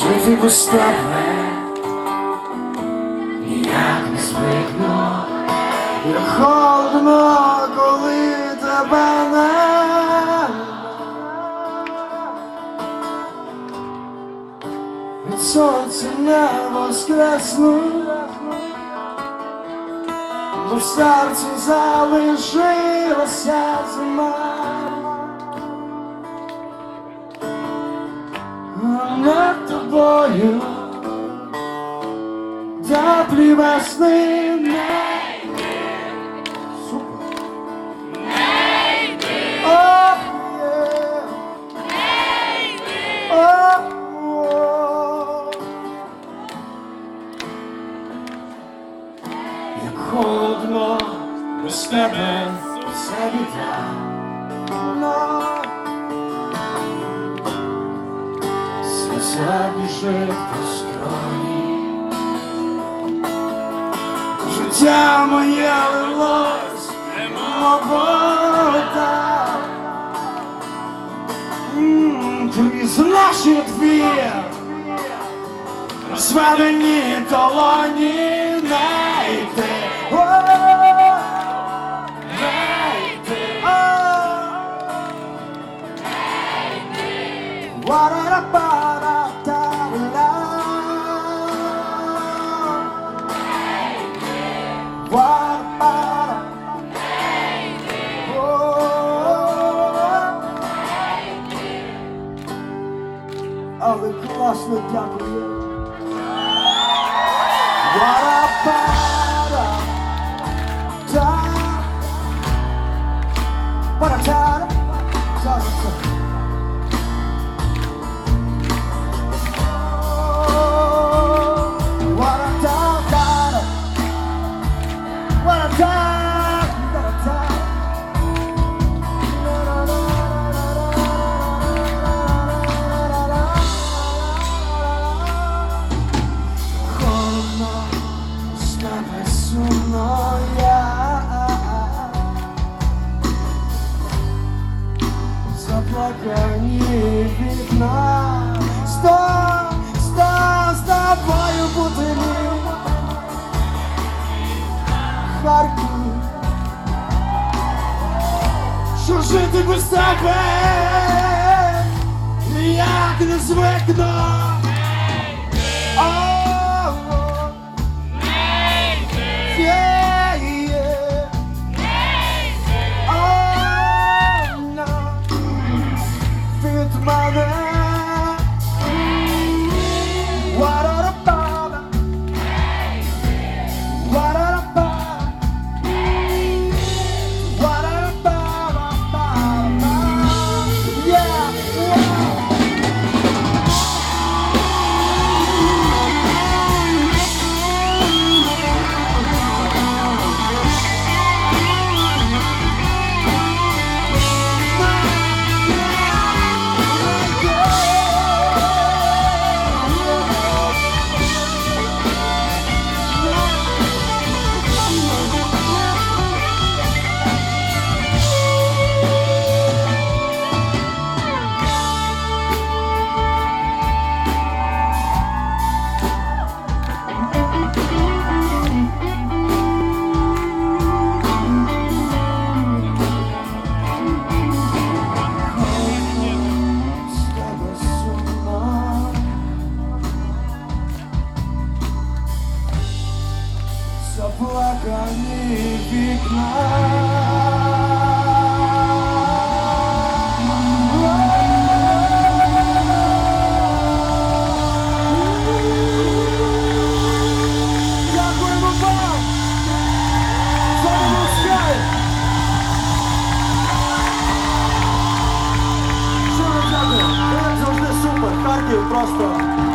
Жити без тебе ніяк не звикну. Як холодно, коли тебе нема. Від сонця не воскресну, в серці залишилася зима. Тобою теплі весни не. Як без тебе все біда. Но Серця біжить по скроні Життя моє лилось, немов вода. Крізь наші двір Розведені долоні не йти Але класно дякую. Вара-пара, та, пара-тара, та-та-та. What a dog, Заплакані вікна. Сто, сто, з тобою мій Харків. Що жити без тебе? Як не звикну супер. Харків просто.